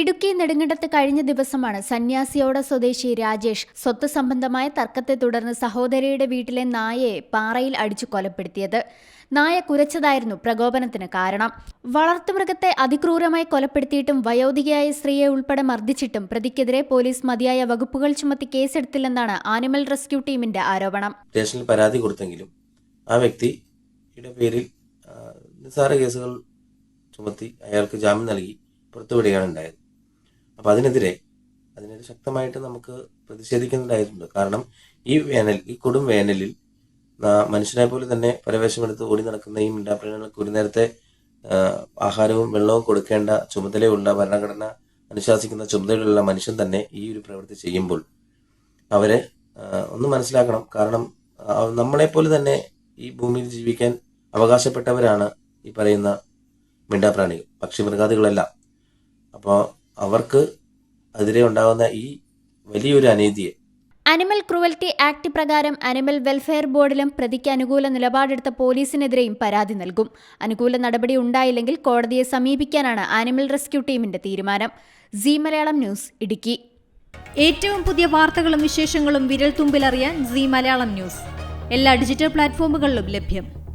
ഇടുക്കി നെടുങ്കണ്ടത്ത് കഴിഞ്ഞ ദിവസമാണ് സന്യാസിയോട സ്വദേശി രാജേഷ് സ്വത്ത് സംബന്ധമായ തർക്കത്തെ തുടർന്ന് സഹോദരിയുടെ വീട്ടിലെ നായയെ പാറയിൽ അടിച്ചു കൊലപ്പെടുത്തിയത്. നായ കുരച്ചതായിരുന്നു പ്രകോപനത്തിന് കാരണം. വളർത്തുമൃഗത്തെ അതിക്രൂരമായി കൊലപ്പെടുത്തിയിട്ടും വയോധികയായ സ്ത്രീയെ ഉൾപ്പെടെ മർദ്ദിച്ചിട്ടും പ്രതിക്കെതിരെ പോലീസ് മതിയായ വകുപ്പുകൾ ചുമത്തി കേസെടുത്തില്ലെന്നാണ് ആനിമൽ റെസ്ക്യൂ ടീമിന്റെ ആരോപണം. സ്റ്റേഷനിൽ പരാതി കൊടുത്തെങ്കിലും ആ വ്യക്തിയുടെ പേരിൽ നിസ്സാര കേസുകൾ ചുമത്തി അയാൾക്ക് ജാമ്യം നൽകി പുറത്തുവിടുകയാണ് ഉണ്ടായത്. അപ്പോൾ അതിനെതിരെ അതിനെതിരെ ശക്തമായിട്ട് നമുക്ക് പ്രതിഷേധിക്കേണ്ടതായിട്ടുണ്ട്. കാരണം ഈ വേനൽ ഈ കൊടും വേനലിൽ മനുഷ്യനെ പോലെ തന്നെ പരവേശമെടുത്ത് ഓടി നടക്കുന്ന ഈ മിണ്ടാപ്രാണികൾക്ക് ഒരു നേരത്തെ ആഹാരവും വെള്ളവും കൊടുക്കേണ്ട ചുമതലയുള്ള ഭരണഘടന അനുശാസിക്കുന്ന ചുമതലയുള്ള മനുഷ്യൻ തന്നെ ഈ ഒരു പ്രവൃത്തി ചെയ്യുമ്പോൾ അവരെ ഒന്ന് മനസ്സിലാക്കണം. കാരണം നമ്മളെ നമ്മളെപ്പോലെ തന്നെ ഈ ഭൂമിയിൽ ജീവിക്കാൻ അവകാശപ്പെട്ടവരാണ് ഈ പറയുന്ന മിണ്ടാപ്രാണികൾ പക്ഷി പക്ഷിമൃഗാദികളെല്ലാം. അപ്പോൾ അവർക്ക് എതിരെ ഉണ്ടാകുന്ന ഈ വലിയൊരു അനീതിയെ. അനിമൽ ക്രൂവൽറ്റി ആക്ട് പ്രകാരം അനിമൽ വെൽഫെയർ ബോർഡിലും പ്രതിക്ക് അനുകൂല നിലപാടെടുത്ത പോലീസിനെതിരെയും പരാതി നൽകും. അനുകൂല നടപടി ഉണ്ടായില്ലെങ്കിൽ കോടതിയെ സമീപിക്കാനാണ് ആനിമൽ റെസ്ക്യൂ ടീമിന്റെ തീരുമാനം. C Malayalam news Idukki. ഏറ്റവും പുതിയ വാർത്തകളും വിശേഷങ്ങളും വിരൽ തുമ്പിലറിയാൻ സി മലയാളം ന്യൂസ്. എല്ലാ ഡിജിറ്റൽ പ്ലാറ്റ്ഫോമുകളിലും ലഭ്യം.